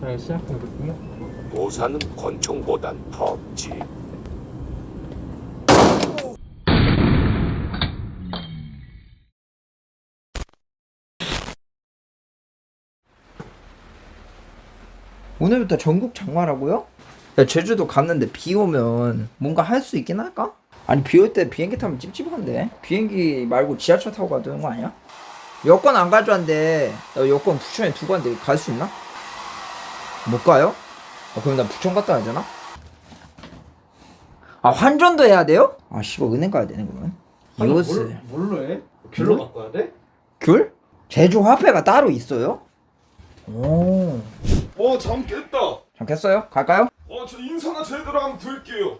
잘 시작해볼게요. 도사는 권총보단 덥지. 오늘부터 전국 장마라고요? 야 제주도 갔는데 비 오면 뭔가 할 수 있긴 할까? 아니 비 올 때 비행기 타면 찝찝한데 비행기 말고 지하철 타고 가야 되는 거 아니야? 여권 안 가져왔는데 나 여권 부천에 두고 왔는데 갈 수 있나? 못 가요? 아, 그럼 나 부천 갔다 와야 되나? 아 환전도 해야 돼요? 아 씨발 은행 가야 되네 그러면 이것을 뭘로 해? 귤로 바꿔야 돼? 귤? 제주 화폐가 따로 있어요? 오 어, 잠 깼다. 잠겠어요? 갈까요? 어, 저 인사나 제대로 한번 드릴게요.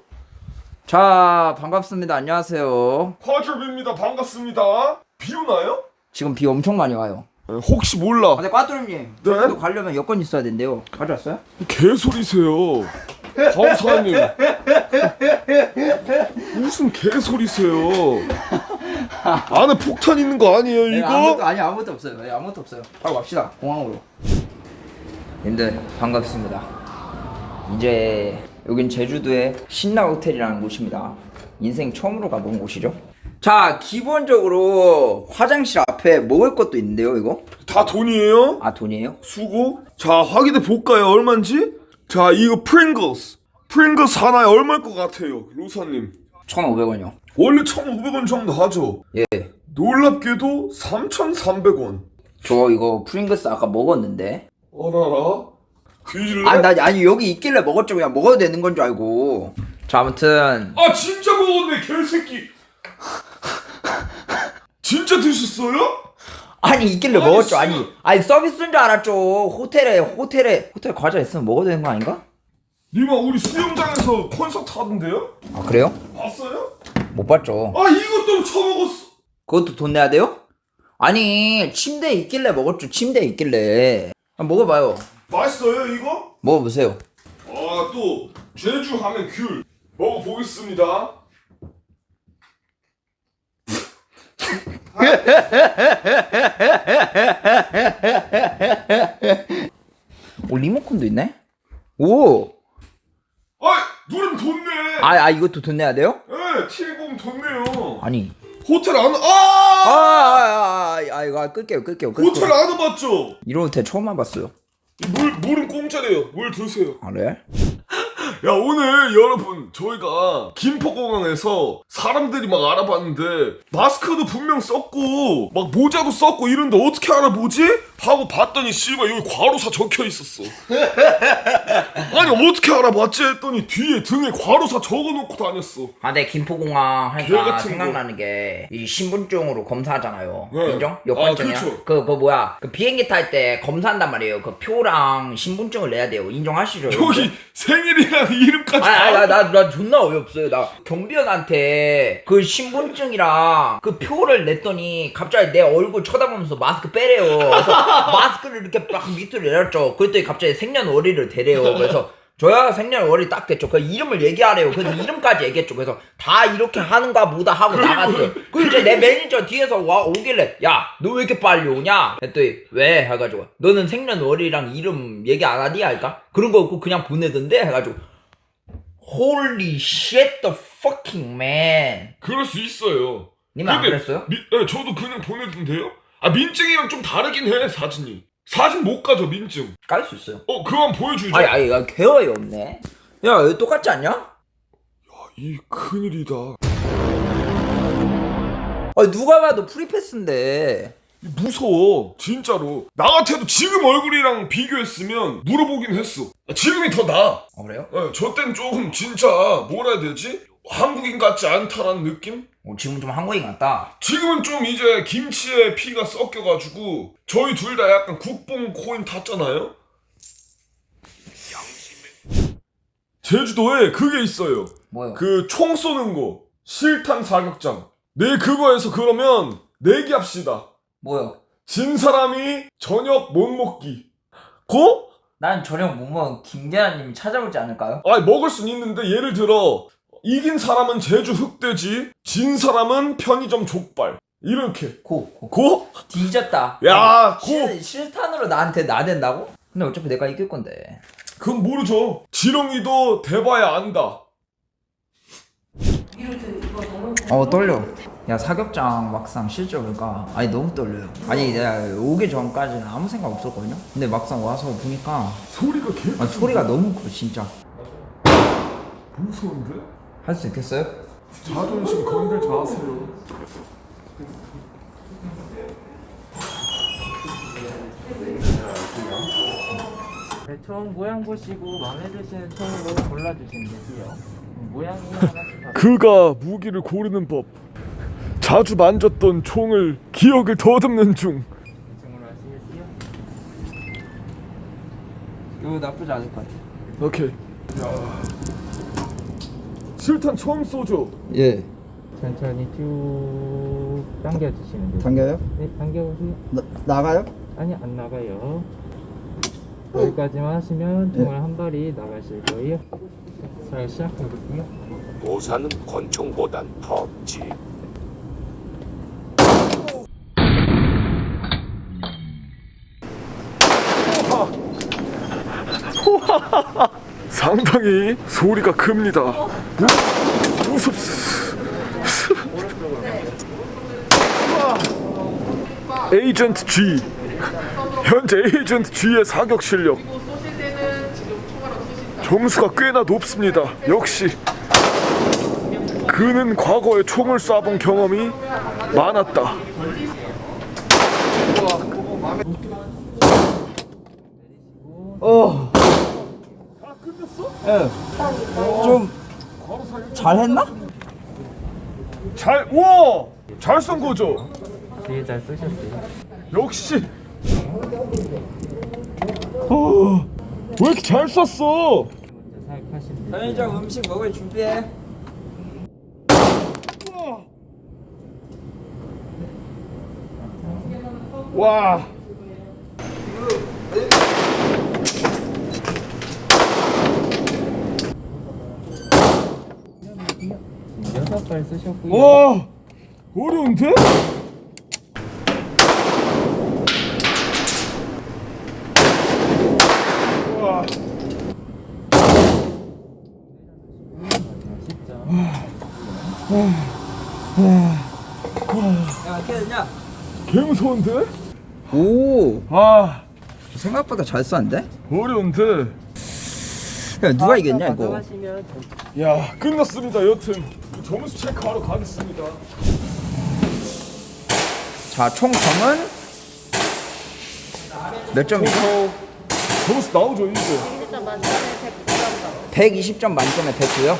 자 반갑습니다 안녕하세요 과즙입니다. 반갑습니다. 비 오나요? 지금 비 엄청 많이 와요 혹시 몰라. 근데 꽈뚜루님 네? 제주도 가려면 여권 있어야 된대요 가져왔어요? 개소리세요. 감사님. 무슨 개소리세요. 안에 폭탄 있는 거 아니에요, 네, 이거? 아무것도 아니 아무것도 없어요 네, 아무것도 없어요 바로 갑시다 공항으로 님들 반갑습니다 이제 여긴 제주도의 신라 호텔이라는 곳입니다 인생 처음으로 가본 곳이죠 자 기본적으로 화장실 앞에 먹을 것도 있는데요 이거 다 돈이에요? 아 돈이에요? 수고. 자, 확인해 볼까요, 얼마인지? 자, 이거 프링글스. 프링글스 하나에 얼마일 것 같아요, 로사님? 1,500원이요 원래 1,500원 정도 하죠. 예 놀랍게도 3,300원. 저 이거 프링글스 아까 먹었는데 어라라? 뒤질래? 아니 나 아니 여기 있길래 먹었죠 그냥 먹어도 되는 건 줄 알고 자 아무튼 아 진짜 먹었네 개새끼 진짜 드셨어요? 아니 있길래 아니, 먹었죠. 아니 아니 서비스인 줄 알았죠 호텔에 호텔에 호텔 과자 있으면 먹어도 되는 거 아닌가? 니마 우리 수영장에서 콘서트 하던데요? 아 그래요? 봤어요? 못 봤죠 아 이것도 처먹었어 그것도 돈 내야 돼요? 아니 침대에 있길래 먹었죠 침대에 있길래 한번 먹어봐요 맛있어요 이거? 먹어보세요 아 또 제주 하면 귤 먹어보겠습니다 오 리모컨도 있네? 오아 아 누름 돈네. 아, 이것도 돈 내야 돼요? 예 TV 보면 돈네요. 아니. 호텔 안 아! 아, 아, 아, 아, 아 이거 끌게요 끌게요 끌게요. 호텔 안 와봤죠? 이런 호텔 처음 와봤어요. 이 물, 물은 공짜래요. 물 드세요. 아 그래? 야 오늘 여러분 저희가 김포공항에서 사람들이 막 알아봤는데 마스크도 분명 썼고 막 모자도 썼고 이런데 어떻게 알아보지? 하고 봤더니 씨발 여기 과로사 적혀 있었어 아니 어떻게 알아봤지 했더니 뒤에 등에 과로사 적어놓고 다녔어 아, 네, 김포공항 개 하니까 같은 생각나는 게, 이 신분증으로 검사하잖아요. 네. 인정? 아, 여권증이야. 그렇죠. 그, 그 뭐야. 그 비행기 탈 때 검사한단 말이에요. 그 표랑 신분증을 내야 돼요. 인정하시죠? 여기 생일이랑 이름까지 아니, 아니, 다 나, 나, 나 존나 어이없어요. 나 경비원한테 그 신분증이랑 그 표를 냈더니 갑자기 내 얼굴 쳐다보면서 마스크 빼래요. 그래서 마스크를 이렇게 막 밑으로 내렸죠. 그랬더니 갑자기 생년월일을 대래요. 그래서 저야 생년월일 딱 됐죠. 그 이름을 얘기하래요. 그래서 이름까지 얘기했죠. 그래서 다 이렇게 하는가 보다 하고 나갔어요. 그 이제 내 매니저 뒤에서 와 오길래 야 너 왜 이렇게 빨리 오냐? 했더니 왜 해가지고 너는 생년월일이랑 이름 얘기 안 하니 할까? 그런 거 없고 그냥 보내던데 해가지고 Holy shit the fucking man. 그럴 수 있어요 님은 안 근데 그랬어요? 미, 네, 저도 그냥 보내던데요? 아 민증이랑 좀 다르긴 해 사진이 사진 못 가져 민증 깔 수 있어요. 어 그만 보여주죠 아니 아니 야, 개어이 없네. 야 이거 똑같지 않냐? 이 큰일이다 아니 누가 봐도 프리패스인데. 무서워 진짜로 나 같아도 지금 얼굴이랑 비교했으면 물어보긴 했어 아, 지금이 더 나아 어 그래요? 네, 저 땐 조금 진짜 뭐라 해야 되지? 한국인 같지 않다라는 느낌? 어, 지금 좀 한국인 같다. 지금은 좀 이제 김치에 피가 섞여가지고 저희 둘 다 약간 국뽕 코인 탔잖아요 제주도에 그게 있어요 뭐요? 그 총 쏘는 거 실탄 사격장 내 그거에서 그러면 내기합시다 뭐요? 진 사람이 저녁 못 먹기 고? 난 저녁 못 먹은 김대한님이 찾아오지 않을까요? 아 먹을 순 있는데 예를 들어 이긴 사람은 제주 흑돼지 진 사람은 편의점 족발 이렇게 고, 고. 고? 뒤졌다. 야, 실, 실탄으로 나한테 나댄다고? 근데 어차피 내가 이길 건데. 그건 모르죠. 지렁이도 대봐야 안다. 어 떨려. 야 사격장 막상 실제 올까? 아니 너무 떨려요. 아니 내가 오기 전까지는 아무 생각 없었거든요. 근데 막상 와서 보니까 소리가 개 아, 소리가 너무 커 진짜. 무서운데? 할 수 있겠어요? 자존심 건들지 마세요. 네, 총 모양 보시고 마음에 드시는 총으로 골라주시면 되고요. 음, 모양이 하나씩 다 그가 무기를 고르는 법. 자주 만졌던 총을 기억을 더듬는 중. 하시겠어요? 이거 나쁘지 않을 것 같아. 오케이. 야. 실탄 처음 쏘죠. 예. 천천히 쭉 당겨주시면 돼요. 당겨요? 네, 당겨보세요. 나, 나가요? 아니, 안 나가요. 여기까지만 하시면 총알 한 발이 나가실 거예요. 자, 시작해볼게요. 도사는 권총보단 덥지. 상당히 소리가 큽니다. 무, 무섭. 에이전트 G. 현재 에이전트 G의 사격 실력. 점수가 꽤나 높습니다. 역시 그는 과거에 총을 쏴본 경험이 많았다. 어. 예. 좀 잘했나? 잘, 와! 잘쏜 거죠? 되게 잘 쏘셨어요. 역시. 어, 왜 이렇게 잘 돼요. 편의점 음식 먹을 준비해. 와. 발 쓰셨고요. 와. 어려운데? 와. 10점. 야, 걔냐? 개 무서운데? 오, 아, 생각보다 잘 쐈는데? 어려운데. 야, 누가 이겼냐 이거? 가져가시면 야, 끝났습니다. 여튼 점수 체크하러 가겠습니다. 자, 총 점은 몇 점이죠? 점수 나오죠, 이제. 120점 만점에 109요?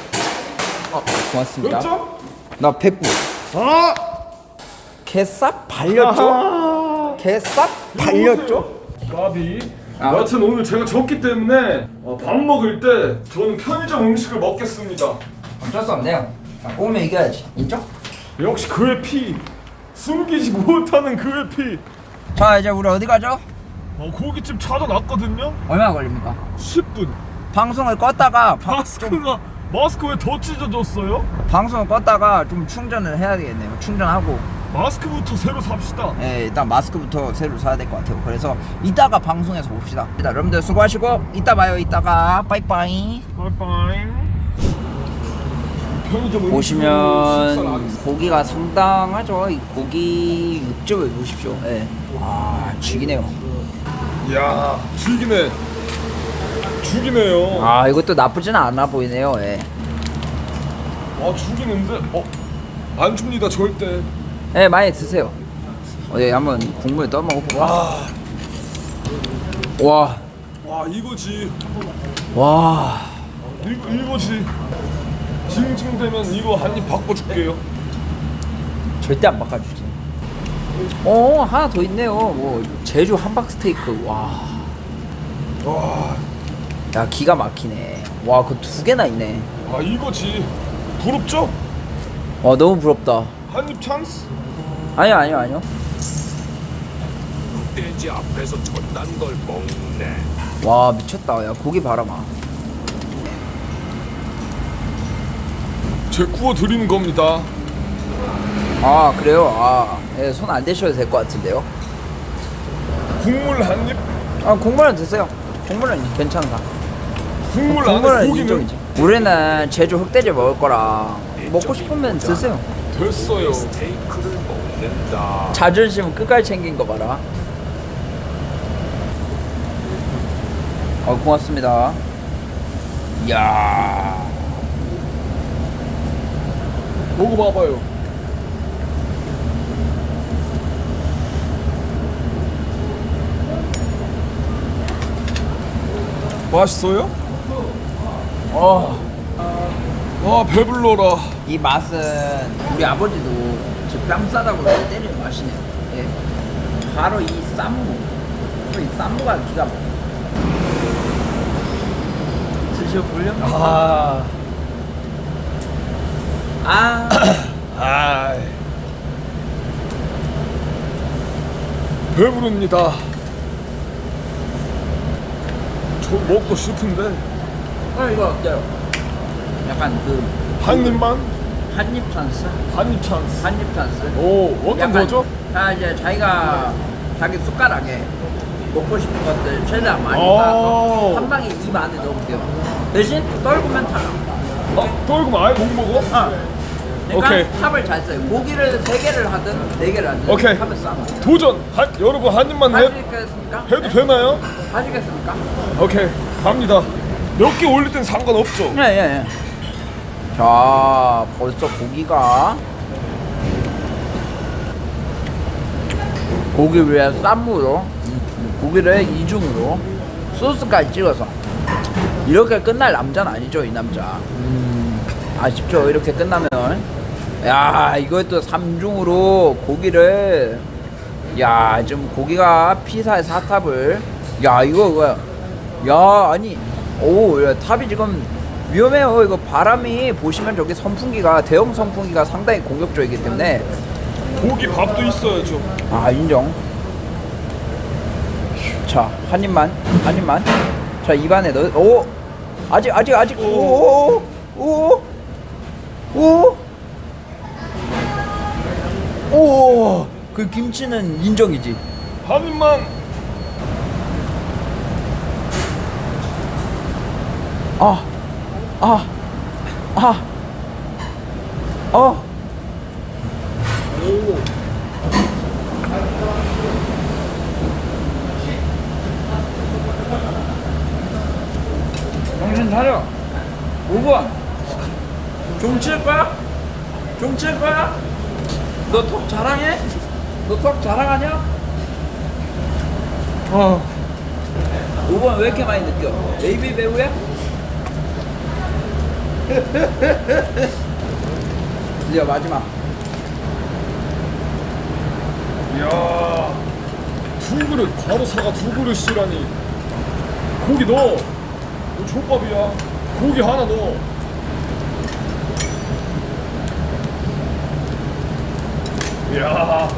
어, 고맙습니다. 몇 점? 나 109. 아! 개싹 발렸죠? 개싹 발렸죠? 까비. 아. 여튼 오늘 제가 졌기 때문에 어, 밥 먹을 때 저는 편의점 음식을 먹겠습니다. 어쩔 수 없네요. 자, 꼬우면 이겨야지. 인정? 역시 그의 피. 숨기지 못하는 그의 피. 자, 이제 우리 어디 가죠? 어, 고깃집 찾아놨거든요. 얼마 걸립니까? 10분. 방송을 껐다가 좀, 마스크가 마스크 왜 더 찢어졌어요? 방송을 껐다가 좀 충전을 해야 되겠네요. 충전하고 마스크부터 새로 삽시다. 예, 일단 마스크부터 새로 사야 될 것 같아요. 그래서 이따가 방송에서 봅시다. 일단 여러분들 수고하시고 이따 봐요. 이따가 빠이빠이. 바이바이. 보시면 고기가 상당하죠. 이 고기 육즙을 보십시오. 예. 아, 죽이네요. 야 죽이네. 죽이네요. 아, 이것도 나쁘지는 않아 보이네요. 예. 아 죽이는데 어. 안 줍니다 절대. 예, 많이 드세요. 어디 한번 국물 떠 먹어보고. 아. 와, 와 이거지. 와. 이거 이거지. 징징대면 이거 한 입 바꿔줄게요. 절대 안 바꿔주지. 어, 하나 더 있네요. 뭐 제주 함박 스테이크. 와, 와, 야 기가 막히네. 와, 그 두 개나 있네. 아 이거지. 부럽죠? 와, 너무 부럽다. 한 입 찬스. 아니요, 아니요, 아니요. 돼지 앞에서 저딴 걸 먹네. 와, 미쳤다. 야, 고기 봐라 마. 제 구워 드리는 겁니다. 아, 그래요? 아, 예, 손안 대셔도 될 것 같은데요. 국물 한 입. 아, 국물은 드세요. 국물은 괜찮다. 국물 안에 국물은 고기는 인정이지. 우리는 제주 흑돼지 먹을 거라 먹고 싶으면 드세요. 됐어요. 스테이크를 먹는다. 자존심 끝까지 챙긴 거 봐라. 어 고맙습니다. 이야. 먹어봐봐요. 맛있어요? 어. 아 배불러라. 이 맛은 우리 아버지도 저뺨 싸다고 때리는 맛이네요. 예. 바로 이 쌈무. 이 쌈무가 기가 막혀. 드셔볼려? 아, 아. 아 배부릅니다. 저 먹고 싶은데 어 이거 어때요? 약간 그 한 입만 한입 찬스? 한입 찬스. 한입 찬스? 오 어떤 약간 거죠? 자 이제 자기가 자기 숟가락에 먹고 싶은 것들 최대한 많이 오. 따서 한 방에 입 안에 넣을게요. 대신 떨구면 탈락. 어 떨구면 아예 못 먹어? 아. 그러니까 오케이. 탑을 잘 써요. 고기를 세 개를 하든 네 개를 하든 오케이. 탑을 싸. 도전. 한, 여러분 한 입만 해, 하시겠습니까? 해도 되나요? 하시겠습니까? 오케이 갑니다. 몇 개 올릴 땐 상관없죠. 예, 예, 예. 자, 벌써 고기가 고기 위에 쌈무로 음, 고기를 이중으로 소스까지 찍어서 이렇게 끝날 남자는 아니죠 이 남자 음, 아쉽죠 이렇게 끝나면. 야 이것도 삼중으로 고기를. 야 지금 고기가 피사의 사탑을. 야 이거 이거. 야 아니 오 야, 탑이 지금 위험해요. 이거 바람이 보시면 저기 선풍기가 대형 선풍기가 상당히 공격적이기 때문에. 고기 밥도 있어야죠. 아 인정. 자한 입만 한 입만. 자 입안에 넣어 오! 아직 아직 아직. 오오오 오 그 김치는 인정이지 한 입만. 아, 아, 아, 어. 정신 차려. 5번. 종칠 거야? 종칠 거야? 너 턱 자랑해? 너 턱 자랑하냐? 아 5번 왜 이렇게 많이 느껴? 베이비 배우야? 드디어 마지막 이야 두 그릇 과로사가 두 그릇이라니. 고기 넣어. 이거 족밥이야. 고기 하나 넣어. 이야.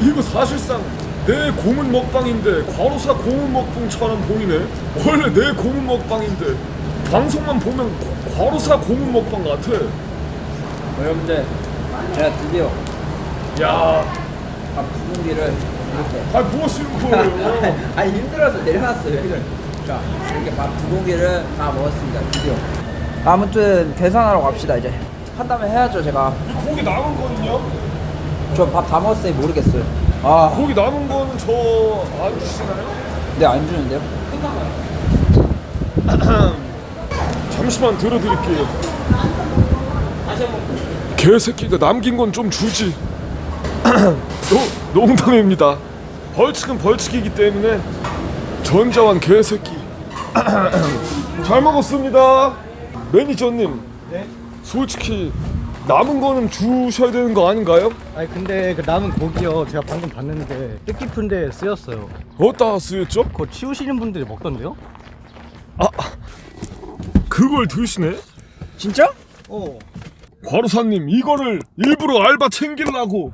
이거 사실상 내 고문 먹방인데 과로사 고문 먹방처럼 보이네. 원래 내 고문 먹방인데 방송만 보면 고- 과로사 고문 먹방 같아. 여러분들 제가 드디어 야, 밥두 공기를 이렇게 아 무엇이는 거예요? 아니 힘들어서 내려놨어요 이걸 자 이렇게 밥두 공기를 다 먹었습니다 드디어 아무튼 계산하러 갑시다 이제 한 다음에 해야죠 제가 이 고기 남은 거는요? 저 밥 다 먹었으니 모르겠어요 아 고기 남은 거는 저 안 주시나요? 네, 안 주는데요? 잠시만 들어드릴게요. 개새끼가 남긴 건 좀 주지. 노, 농담입니다. 벌칙은 벌칙이기 때문에 전자왕 개새끼. 잘 먹었습니다. 매니저님, 네? 솔직히 남은 거는 주셔야 되는 거 아닌가요? 아니 근데 그 남은 고기요 제가 방금 봤는데 뜻깊은 데 쓰였어요. 어디다 쓰였죠? 그거 치우시는 분들이 먹던데요? 그걸 드시네? 진짜? 어. 과로사님 이거를 일부러 알바 챙기려고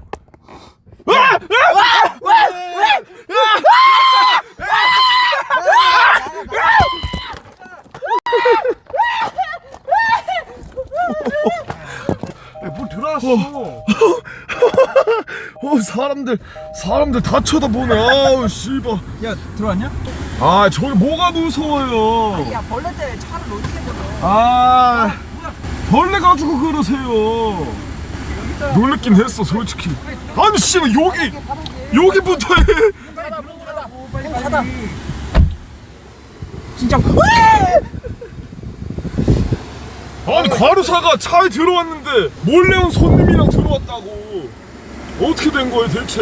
뭐들 어왔어 어, 사 사람들 사람들 다 쳐다보네. 아우 씨발. 야 들어왔냐? 아 저기 뭐가 무서워요? 야 벌레 때문에 차를 어떻게 벌어 아 벌레 가지고 그러세요. 놀랬긴 했어 솔직히. 아니 씨발 여기 여기부터 해. 진짜 아니 과루사가 차에 들어왔는데 몰래 온 손님이랑 들어왔다고 어떻게 된 거예요 대체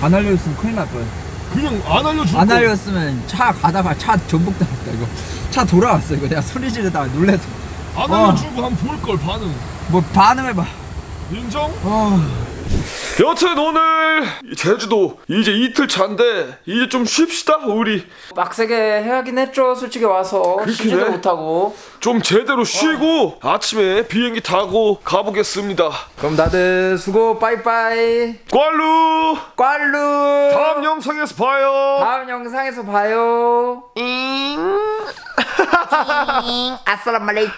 안 알려줬으면 큰일 날 뻔. 그냥 안 알려줄 안 거 알려줬으면 차 가다가 차 전복 당했다 이거. 차 돌아왔어 이거 내가 소리 지르다가 놀래서. 안 어. 알려주고 한번 볼 걸 반응 뭐 반응해봐. 인정? 어. 여튼 오늘 제주도 이제 이틀 차인데 이제 좀 쉽시다 우리 빡세게 해야긴 했죠 솔직히 와서 그렇긴 쉬지도 해. 못하고. 좀 제대로 쉬고 아침에 비행기 타고 가보겠습니다 그럼 다들 수고 빠이빠이. 꽈루 꽈루. 다음 영상에서 봐요 다음 영상에서 봐요. 아싸란 말레이쿰